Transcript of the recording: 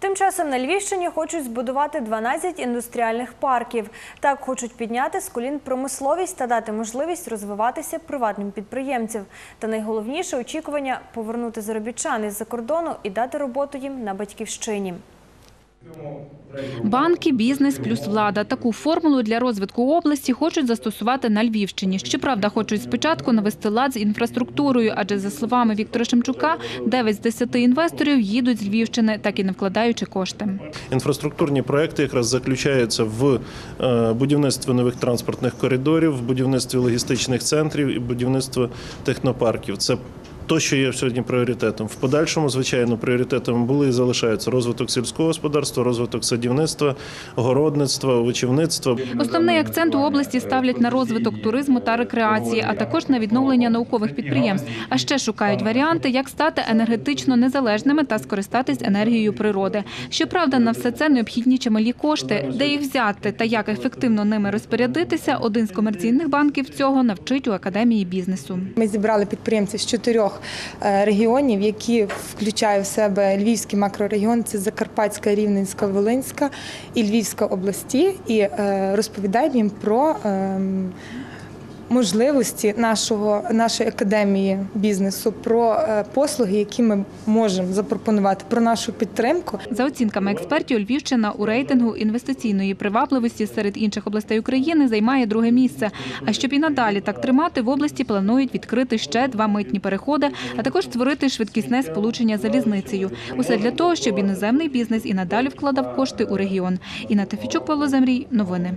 Тим часом на Львівщині хочуть збудувати 12 індустріальних парків. Так хочуть підняти з колін промисловість та дати можливість розвиватися приватним підприємцям. Та найголовніше очікування повернути заробітчан із-за кордону і дати роботу їм на батьківщині. Банки, бізнес плюс влада. Таку формулу для розвитку області хочуть застосувати на Львівщині. Щоправда, хочуть спочатку навести лад з інфраструктурою, адже за словами Віктора Шемчука, 9 з 10 інвесторів їдуть з Львівщини, так і не вкладаючи кошти. Інфраструктурні проекти якраз заключаються в е, будівництві нових транспортних коридорів, в будівництві логістичних центрів і будівництві технопарків. Це то, що є сьогодні пріоритетом. В подальшому, звичайно, пріоритетом були і залишаються розвиток сільського господарства, розвиток садівництва, городництва, овочівництва. Основний акцент у області ставлять на розвиток туризму та рекреації, а також на відновлення наукових підприємств. А ще шукають варіанти, як стати енергетично незалежними та скористатись енергією природи. Щоправда, на все це необхідні чималі кошти. Де їх взяти та як ефективно ними розпорядитися, один з комерційних банків цього навчить у академії бізнесу. Ми зібрали підприємців з чотирьох е, регіонів, які включають в себе Львівський макрорегіон, це Закарпатська, Рівненська, Волинська і Львівська області, і е, розповідаємо їм про ем, можливості нашого, нашої академії бізнесу, про е, послуги, які ми можемо запропонувати, про нашу підтримку. За оцінками експертів, Львівщина у рейтингу інвестиційної привабливості серед інших областей України займає друге місце. А щоб і надалі так тримати, в області планують відкрити ще два митні переходи, а також створити швидкісне сполучення залізницею. Усе для того, щоб іноземний бізнес і надалі вкладав кошти у регіон. Інна Тефічук, Павло Замрій. Новини.